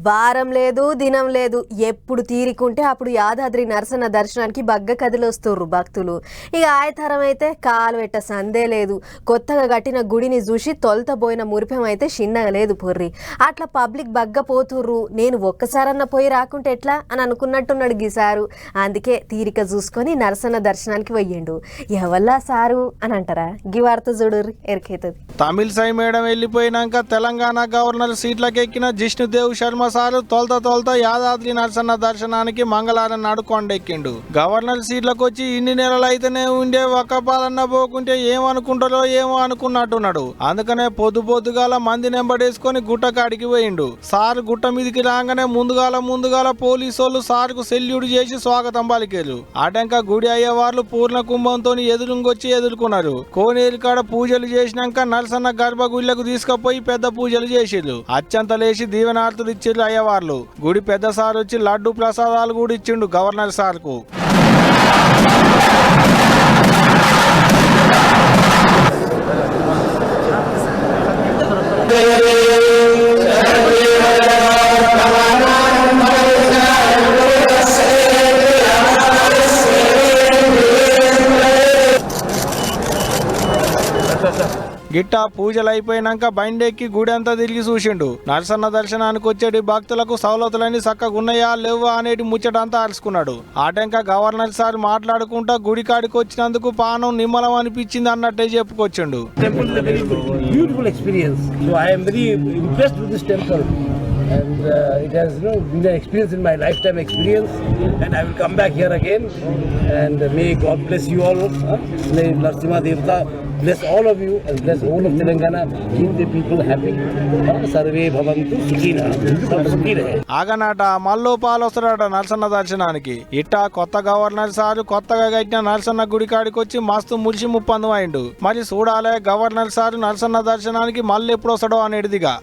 వారం లేదు దినం లేదు ఎప్పుడు తీరికుంటే అప్పుడు యాదాద్రి నరసన దర్శనానికి బగ్గ కదిలొస్తుర్రు భక్తులు. ఇక ఆయతరం అయితే కాలు పెట్ట సందే లేదు. కొత్తగా కట్టిన గుడిని చూసి తొలత పోయిన మురిపం అయితే చిన్నగా లేదు పొర్రి. అట్లా పబ్లిక్ బగ్గ పోతుర్రు. నేను ఒక్కసారన్నా పోయి రాకుంటే ఎట్లా? అని అనుకున్నట్టున్నాడు గీసారు అందుకే తీరిక చూసుకొని నరసన దర్శనానికి పోయిండు. ఎవల్లా సారు? అని అంటారా? గీ వార్త చూడుర్రి ఎరికైతుంది. తమిళ సై మేడం వెళ్ళిపోయినాక తెలంగాణ గవర్నర్ సీట్లకెక్కిన జిష్ణుదేవ్ శర్మ సార్లు తొలత తొలత యాదాద్రి నరసన్న దర్శనానికి మంగళవారం నాడు కొండెక్కిండు. గవర్నర్ సీట్లకు వచ్చి ఇన్ని నెలలు అయితేనే ఉండే ఒక్క పాలన్న పోకుంటే ఏమనుకుంటారో ఏమో అనుకున్నట్టున్నాడు. అందుకనే పొద్దు పొద్దుగాల మంది నెంబడేసుకొని గుట్ట కాడికి పోయిండు. సార్ గుట్ట మీదికి రాగానే ముందుగాల ముందుగాల పోలీసు వాళ్ళు సార్కు సెల్యూట్ చేసి స్వాగతం పలికేరు. ఆటంక గుడి అయ్యే వాళ్ళు పూర్ణ కుంభంతో ఎదురుంగొచ్చి ఎదుర్కొన్నారు. కోనేరు కాడ పూజలు చేసినాక నరసన్న గర్భగుడిలకు తీసుకుపోయి పెద్ద పూజలు చేసిర్రు. అత్యంత లేచి దీవెనార్తులు ఇచ్చిర్రు అయ్యవార్లు. గుడి పెద్ద సార్ వచ్చి లడ్డు ప్రసాదాలు కూడా ఇచ్చిండు గవర్నర్ సార్కు. గిట్ట పూజలు అయిపోయినాక బండెక్కి గుడి అంతా తిరిగి చూసిండు. నరసన్న దర్శనానికి వచ్చేటి భక్తులకు సవలతులన్నీ చక్కగా ఉన్నాయా లేవా అనేటి ముచ్చట అంతా అరుచుకున్నాడు ఆటంక గవర్నర్ సార్ మాట్లాడుకుంటా గుడి కాడికి వచ్చినందుకు పానం నిమ్మలం అనిపించింది అన్నట్టే చెప్పుకొచ్చిండు. And uh, it has you know, been an experience in my lifetime experience. And I will come back here again. And uh, may God bless you all. Huh? May Narsimha Devata bless all of you and bless all of Telangana. Keep the people happy. Sarve bhavantu sukhina. ఆగనాట మల్లో పాలొస్తాడట నరసన్న దర్శనానికి ఇట్టా కొత్త governor sir కొత్తగా కట్టిన నరసన్న గుడి కాడికి వచ్చి మస్తు ముడిసి ముప్పందు అయిండు మరి చూడాలే గవర్నర్ సారు నరసన్న దర్శనానికి మళ్ళీ ఎప్పుడు వస్తాడో అనేటిదిగా